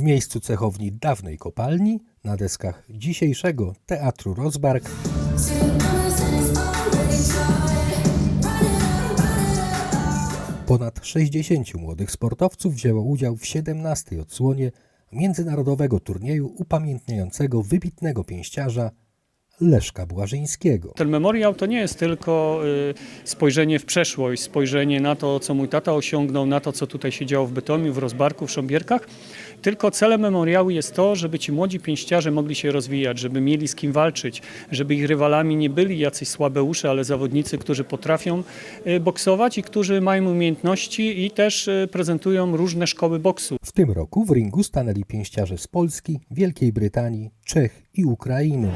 W miejscu cechowni dawnej kopalni, na deskach dzisiejszego Teatru Rozbark, ponad 60 młodych sportowców wzięło udział w 17. odsłonie międzynarodowego turnieju upamiętniającego wybitnego pięściarza Leszka Błażyńskiego. Ten memoriał to nie jest tylko y, spojrzenie w przeszłość, spojrzenie na to, co mój tata osiągnął, na to, co tutaj się działo w Bytomiu, w Rozbarku, w Sząbierkach, tylko celem memoriału jest to, żeby ci młodzi pięściarze mogli się rozwijać, żeby mieli z kim walczyć, żeby ich rywalami nie byli jacyś słabeusze, ale zawodnicy, którzy potrafią y, boksować i którzy mają umiejętności i też y, prezentują różne szkoły boksu. W tym roku w ringu stanęli pięściarze z Polski, Wielkiej Brytanii, Czech i Ukrainy.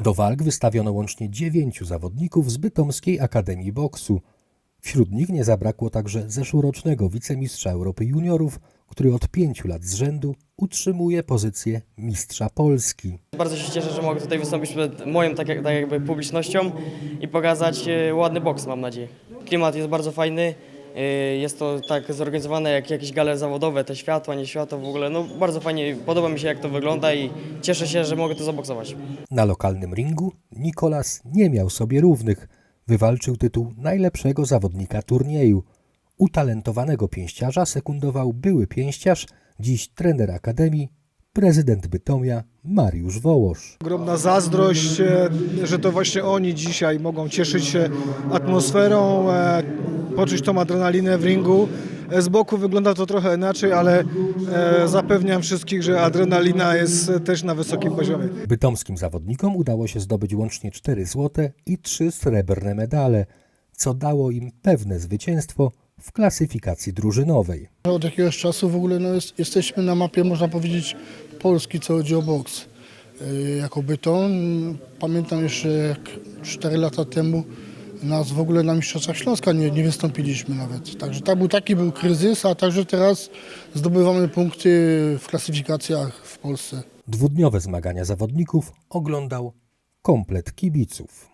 Do walk wystawiono łącznie dziewięciu zawodników z Bytomskiej Akademii Boksu. Wśród nich nie zabrakło także zeszłorocznego wicemistrza Europy Juniorów, który od pięciu lat z rzędu utrzymuje pozycję mistrza Polski. Bardzo się cieszę, że mogę tutaj wystąpić przed moją tak, tak jakby publicznością i pokazać e, ładny boks, mam nadzieję. Klimat jest bardzo fajny. E, Jest to tak zorganizowane jak jakieś gale zawodowe, te światła, nie światła w ogóle. No bardzo fajnie, podoba mi się jak to wygląda i cieszę się, że mogę tu zaboksować. Na lokalnym ringu Nikolas nie miał sobie równych. Wywalczył tytuł najlepszego zawodnika turnieju. Utalentowanego pięściarza sekundował były pięściarz, dziś trener Akademii, prezydent Bytomia Mariusz Wołosz. Ogromna zazdrość, e, że to właśnie oni dzisiaj mogą cieszyć się atmosferą, e, poczuć tą adrenalinę w ringu. E, Z boku wygląda to trochę inaczej, ale e, zapewniam wszystkich, że adrenalina jest też na wysokim poziomie. Bytomskim zawodnikom udało się zdobyć łącznie 4 złote i 3 srebrne medale, co dało im pewne zwycięstwo w klasyfikacji drużynowej. Od jakiegoś czasu w ogóle no, jest, jesteśmy na mapie, można powiedzieć, Polski, co chodzi o boks. Yy, Jako Bytom, pamiętam jeszcze jak 4 lata temu nas w ogóle na Mistrzostwach Śląska nie, nie wystąpiliśmy nawet. Także tak był, taki był kryzys, a także teraz zdobywamy punkty w klasyfikacjach w Polsce. Dwudniowe zmagania zawodników oglądał komplet kibiców.